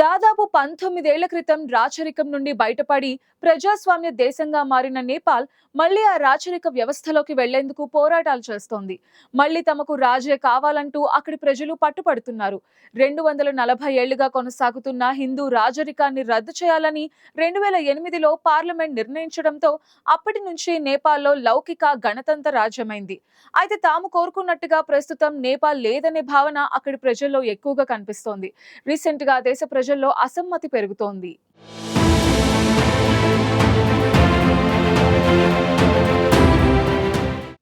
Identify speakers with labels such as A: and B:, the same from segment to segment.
A: దాదాపు పంతొమ్మిదేళ్ళ క్రితం రాచరికం నుండి బయటపడి ప్రజాస్వామ్య దేశంగా మారిన నేపాల్ మళ్ళీ ఆ రాచరిక వ్యవస్థలోకి వెళ్ళేందుకు పోరాటాలు చేస్తోంది. మళ్ళీ తమకు రాజే కావాలంటూ అక్కడి ప్రజలు పట్టుపడుతున్నారు. రెండు వందల నలభై ఏళ్ళుగా కొనసాగుతున్న హిందూ రాజరికాన్ని రద్దు చేయాలని రెండు వేల ఎనిమిదిలో పార్లమెంట్ నిర్ణయించడంతో అప్పటి నుంచి నేపాల్లో లౌకిక గణతంత్ర రాజ్యమైంది. అయితే తాము కోరుకున్నట్టుగా ప్రస్తుతం నేపాల్ లేదనే భావన అక్కడి ప్రజల్లో ఎక్కువగా కనిపిస్తోంది. రీసెంట్గా దేశ ప్రజల్లో అసమ్మతి పెరుగుతోంది.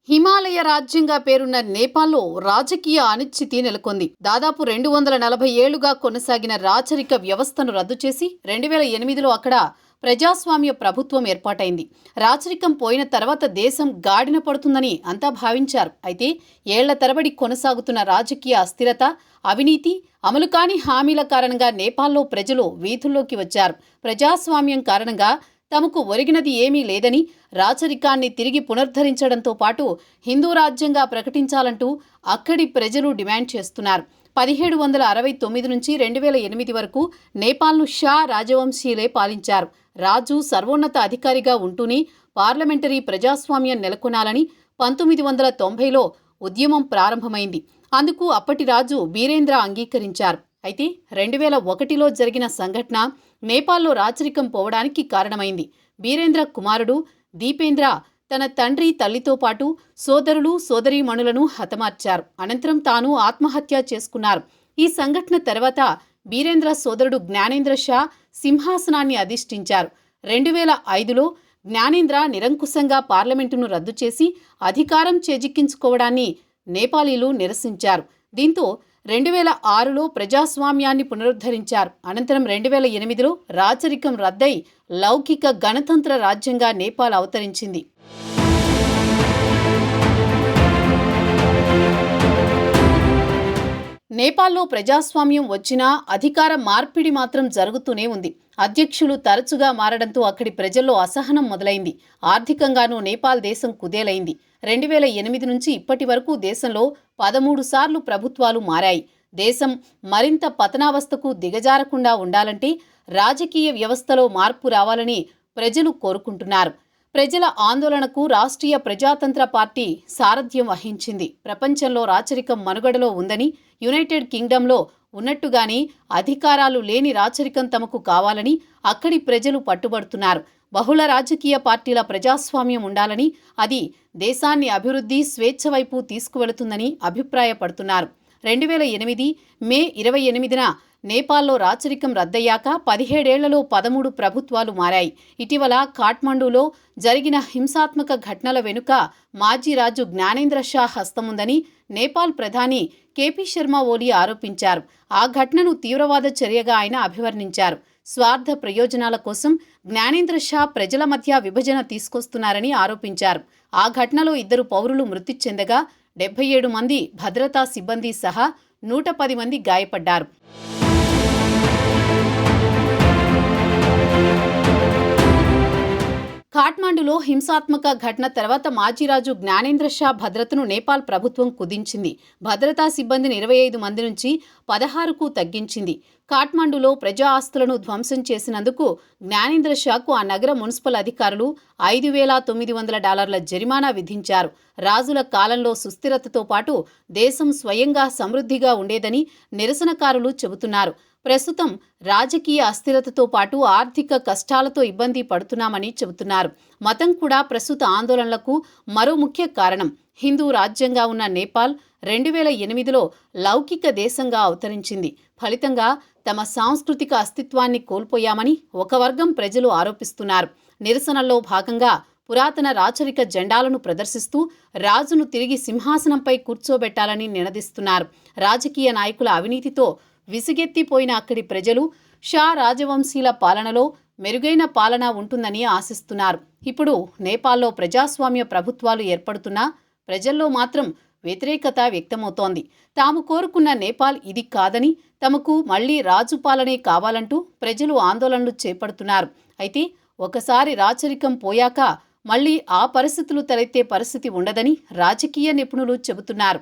B: హిమాలయ రాజ్యంగా పేరున్న నేపాల్లో రాజకీయ అనిశ్చితి నెలకొంది. దాదాపు రెండు వందల నలభై ఏళ్ళుగా కొనసాగిన రాచరిక వ్యవస్థను రద్దు చేసి రెండు వేల ఎనిమిదిలో అక్కడ ప్రజాస్వామ్య ప్రభుత్వం ఏర్పాటైంది. రాచరికం పోయిన తర్వాత దేశం గాడిన పడుతుందని అంతా భావించారు. అయితే ఏళ్ళ తరబడి కొనసాగుతున్న రాజకీయ అస్థిరత అవినీతి అమలు కాని హామీల కారణంగా నేపాల్లో ప్రజలు వీధుల్లోకి వచ్చారు. ప్రజాస్వామ్యం కారణంగా తమకు ఒరిగినది ఏమీ లేదని రాచరికాన్ని తిరిగి పునరుద్ధరించడంతో పాటు హిందూ రాజ్యంగా ప్రకటించాలంటూ అక్కడి ప్రజలు డిమాండ్ చేస్తున్నారు. పదిహేడు వందల అరవై తొమ్మిది నుంచి రెండు వేల ఎనిమిది వరకు నేపాల్ను షా రాజవంశీయులే పాలించారు. రాజు సర్వోన్నత అధికారిగా ఉంటూనే పార్లమెంటరీ ప్రజాస్వామ్యం నెలకొనాలని పంతొమ్మిది వందల తొంభైలో ఉద్యమం ప్రారంభమైంది. అందుకు అప్పటి రాజు బీరేంద్ర అంగీకరించారు. అయితే రెండు వేల ఒకటిలో జరిగిన సంఘటన నేపాల్లో రాచరికం పోవడానికి కారణమైంది. బీరేంద్ర కుమారుడు దీపేంద్ర తన తండ్రి తల్లితో పాటు సోదరులు సోదరీమణులను హతమార్చారు. అనంతరం తాను ఆత్మహత్య చేసుకున్నారు. ఈ సంఘటన తర్వాత బీరేంద్ర సోదరుడు జ్ఞానేంద్ర షా సింహాసనాన్ని అధిష్ఠించారు. రెండు వేల ఐదులో జ్ఞానేంద్ర నిరంకుశంగా పార్లమెంటును రద్దు చేసి అధికారం చేజిక్కించుకోవడాన్ని నేపాలీలు నిరసించారు. దీంతో రెండు వేల ఆరులో ప్రజాస్వామ్యాన్ని పునరుద్ధరించారు. అనంతరం రెండు వేల ఎనిమిదిలో రాచరికం రద్దై లౌకిక గణతంత్ర రాజ్యంగా నేపాల్ అవతరించింది. నేపాల్లో ప్రజాస్వామ్యం వచ్చినా అధికార మార్పిడి మాత్రం జరుగుతూనే ఉంది. అధ్యక్షులు తరచుగా మారడంతో అక్కడి ప్రజల్లో అసహనం మొదలైంది. ఆర్థికంగానూ నేపాల్ దేశం కుదేలైంది. రెండు వేల ఎనిమిది నుంచి ఇప్పటి వరకు దేశంలో పదమూడు సార్లు ప్రభుత్వాలు మారాయి. దేశం మరింత పతనావస్థకు దిగజారకుండా ఉండాలంటే రాజకీయ వ్యవస్థలో మార్పు రావాలని ప్రజలు కోరుకుంటున్నారు. ప్రజల ఆందోళనకు రాష్ట్రీయ ప్రజాతంత్ర పార్టీ సారథ్యం వహించింది. ప్రపంచంలో రాచరికం మనుగడలో ఉందని యునైటెడ్ కింగ్డంలో ఉన్నట్టుగానే అధికారాలు లేని రాచరికం తమకు కావాలని అక్కడి ప్రజలు పట్టుబడుతున్నారు. బహుళ రాజకీయ పార్టీల ప్రజాస్వామ్యం ఉండాలని అది దేశాన్ని అభివృద్ధి స్వేచ్ఛ వైపు తీసుకువెళుతుందని అభిప్రాయపడుతున్నారు. రెండు వేల ఎనిమిది మే ఇరవై ఎనిమిదిన నేపాల్లో రాచరికం రద్దయ్యాక పదిహేడేళ్ళలో పదమూడు ప్రభుత్వాలు మారాయి. ఇటీవల కాఠ్మండూలో జరిగిన హింసాత్మక ఘటనల వెనుక మాజీ రాజు జ్ఞానేంద్ర షా హస్తముందని నేపాల్ ప్రధాని కేపీ శర్మ ఓలీ ఆరోపించారు. ఆ ఘటనను తీవ్రవాద చర్యగా ఆయన అభివర్ణించారు. స్వార్థ ప్రయోజనాల కోసం జ్ఞానేంద్ర షా ప్రజల మధ్య విభజన తీసుకొస్తున్నారని ఆరోపించారు. ఆ ఘటనలో ఇద్దరు పౌరులు మృతి చెందగా డెబ్బై ఏడు మంది భద్రతా సిబ్బంది సహా నూట పది మంది గాయపడ్డారు. ఖాట్మాండులో హింసాత్మక ఘటన తర్వాత మాజీరాజు జ్ఞానేంద్ర షా భద్రతను నేపాల్ ప్రభుత్వం కుదించింది. భద్రతా సిబ్బందిని ఇరవై ఐదు మంది నుంచి పదహారుకు తగ్గించింది. కాఠ్మండూలో ప్రజా ఆస్తులను ధ్వంసం చేసినందుకు జ్ఞానేంద్ర షాకు ఆ నగర మున్సిపల్ అధికారులు ఐదు వేల తొమ్మిది వందల డాలర్ల జరిమానా విధించారు. రాజుల కాలంలో సుస్థిరతతో పాటు దేశం స్వయంగా సమృద్ధిగా ఉండేదని నిరసనకారులు చెబుతున్నారు. ప్రస్తుతం రాజకీయ అస్థిరతతో పాటు ఆర్థిక కష్టాలతో ఇబ్బంది పడుతున్నామని చెబుతున్నారు. మతం కూడా ప్రస్తుత ఆందోళనలకు మరో ముఖ్య కారణం. హిందూ రాజ్యంగా ఉన్న నేపాల్ రెండు వేల ఎనిమిదిలో లౌకిక దేశంగా అవతరించింది. ఫలితంగా తమ సాంస్కృతిక అస్తిత్వాన్ని కోల్పోయామని ఒక వర్గం ప్రజలు ఆరోపిస్తున్నారు. నిరసనల్లో భాగంగా పురాతన రాచరిక జెండాలను ప్రదర్శిస్తూ రాజును తిరిగి సింహాసనంపై కూర్చోబెట్టాలని నినదిస్తున్నారు. రాజకీయ నాయకుల అవినీతితో విసుగెత్తిపోయిన అక్కడి ప్రజలు షా రాజవంశీల పాలనలో మెరుగైన పాలన ఉంటుందని ఆశిస్తున్నారు. ఇప్పుడు నేపాల్లో ప్రజాస్వామ్య ప్రభుత్వాలు ఏర్పడుతున్నా ప్రజల్లో మాత్రం వ్యతిరేకత వ్యక్తమవుతోంది. తాము కోరుకున్న నేపాల్ ఇది కాదని తమకు మళ్ళీ రాజు పాలనే కావాలంటూ ప్రజలు ఆందోళనలు చేపడుతున్నారు. అయితే ఒకసారి రాచరికం పోయాక మళ్ళీ ఆ పరిస్థితులు తలెత్తే పరిస్థితి ఉండదని రాజకీయ నిపుణులు చెబుతున్నారు.